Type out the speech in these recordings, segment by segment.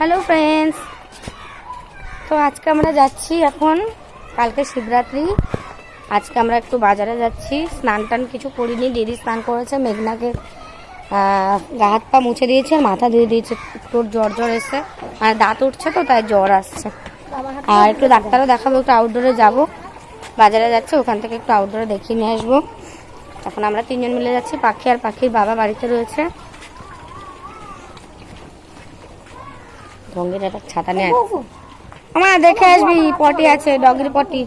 Hello friends তো আজকে আমরা যাচ্ছি এখন, কালকে শিবরাত্রি। আজকে আমরা একটু বাজারে যাচ্ছি। স্নান টান কিছু করিনি। দিদি স্নান করেছে, মেঘনাকে গা হাত পা মুছে দিয়েছে আর মাথা ধুয়ে দিয়েছে একটু জ্বর জ্বর এসছে মানে দাঁত উঠছে তো, তাই জ্বর আসছে। আর একটু ডাক্তারও দেখাবো, একটু আউটডোরে যাব। বাজারে যাচ্ছে, ওখান থেকে একটু আউটডোরে দেখিয়ে নিয়ে আসব। এখন আমরা তিনজন মিলে যাচ্ছি, পাখি আর পাখির বাবা বাড়িতে রয়েছে। ভঙ্গির একটা ছাতা নিয়ে আমার দেখে আসবি পটি আছে ডগির পটি।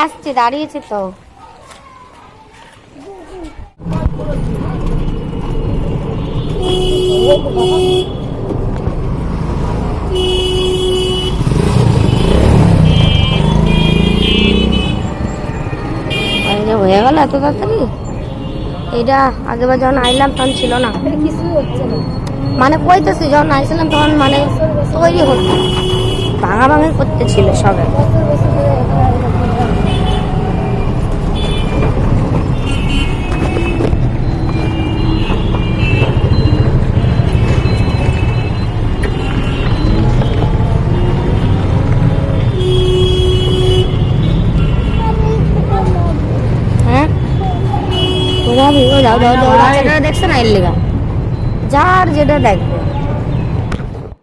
আসছে দাঁড়িয়েছে তো। হয়ে গেল এত তাড়াতাড়ি? এটা আগেবার যখন আইলাম তখন ছিল না। কিছুই হচ্ছে না। মানে কইতেছি যখন আইছিলাম তখন মানে তৈরি হতো ভাঙা ভাঙা করতে ছিল বাচ্চাটা দেখছে না যার যেটা দেখবে।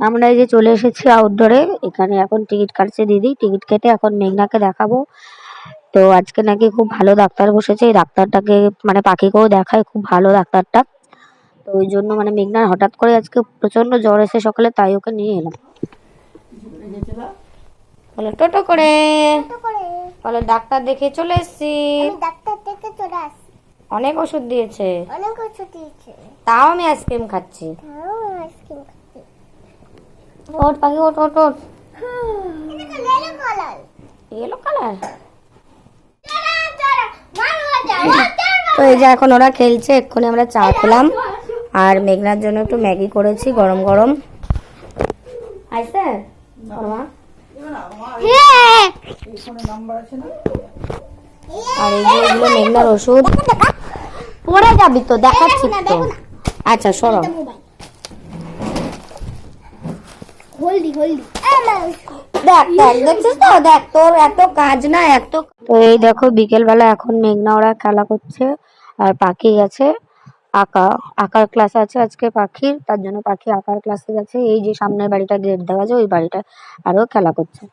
আমরা এই যে চলে এসেছি আউটডোরে এখানে এখন টিকিট কাটছে দিদি। টিকিট কেটে এখন মেঘনাকে দেখাবো। তো আজকে নাকি খুব ভালো ডাক্তার বসেছে। এই ডাক্তারটাকে মানে পাখিকেও দেখায় খুব ভালো ডাক্তারটা। তো ওই জন্য মানে মেঘনার হঠাৎ করে আজকে প্রচণ্ড জ্বর এসে সকালে তাই ওকে নিয়ে এলাম। বলো টোটো করে। বলো ডাক্তার দেখে চলে এসেছি। ডাক্তার থেকে চলে আসি অনেক ওষুধ দিয়েছে। অনেক ওষুধ দিয়েছে। তাও আমি আইসক্রিম খাচ্ছি। তাও আইসক্রিম খাচ্ছি। ওট পাখি ওট ওট ওট। কালার ইয়েলো কালার তো এই যে এখন ওরা খেলছে এক্ষুনি আমরা চা খেলাম। আর মেঘনার জন্য একটু ম্যাগি করেছি গরম গরম। আইসে? আর এই যে এগুলো মেঘনার ওষুধ। পরে যাবি তো দেখাচ্ছি তো। আচ্ছা সরো। হলদি হলদি। দেখ দেখ দেখছিস তো? দেখ তোর এত কাজ না এত তো এই দেখো বিকেল বেলা এখন মেঘনা ওরা খেলা করছে আর পাখি গেছে আঁকা আঁকার ক্লাস আছে আজকে পাখির তার জন্য পাখি আঁকার ক্লাসে গেছে এই যে সামনের বাড়িটা গেট দেওয়া যায় ওই বাড়িটা আরও খেলা করছে।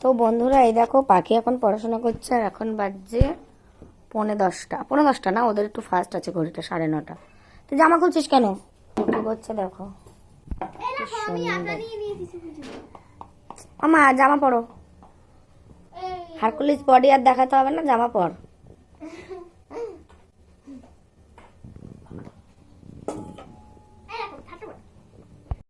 তো বন্ধুরা এই দেখো পাখি এখন পড়াশোনা করছে আর এখন বাজছে পৌনে দশটা। পনেরো দশটা না? ওদের একটু ফাস্ট আছে ঘড়িটা সাড়ে নটা। তো জামা খুলছিস কেন? কি করছে দেখো। আমার। আমা জামা পরো। হারকুলিস বডি আর দেখাতে হবে না জামা পর।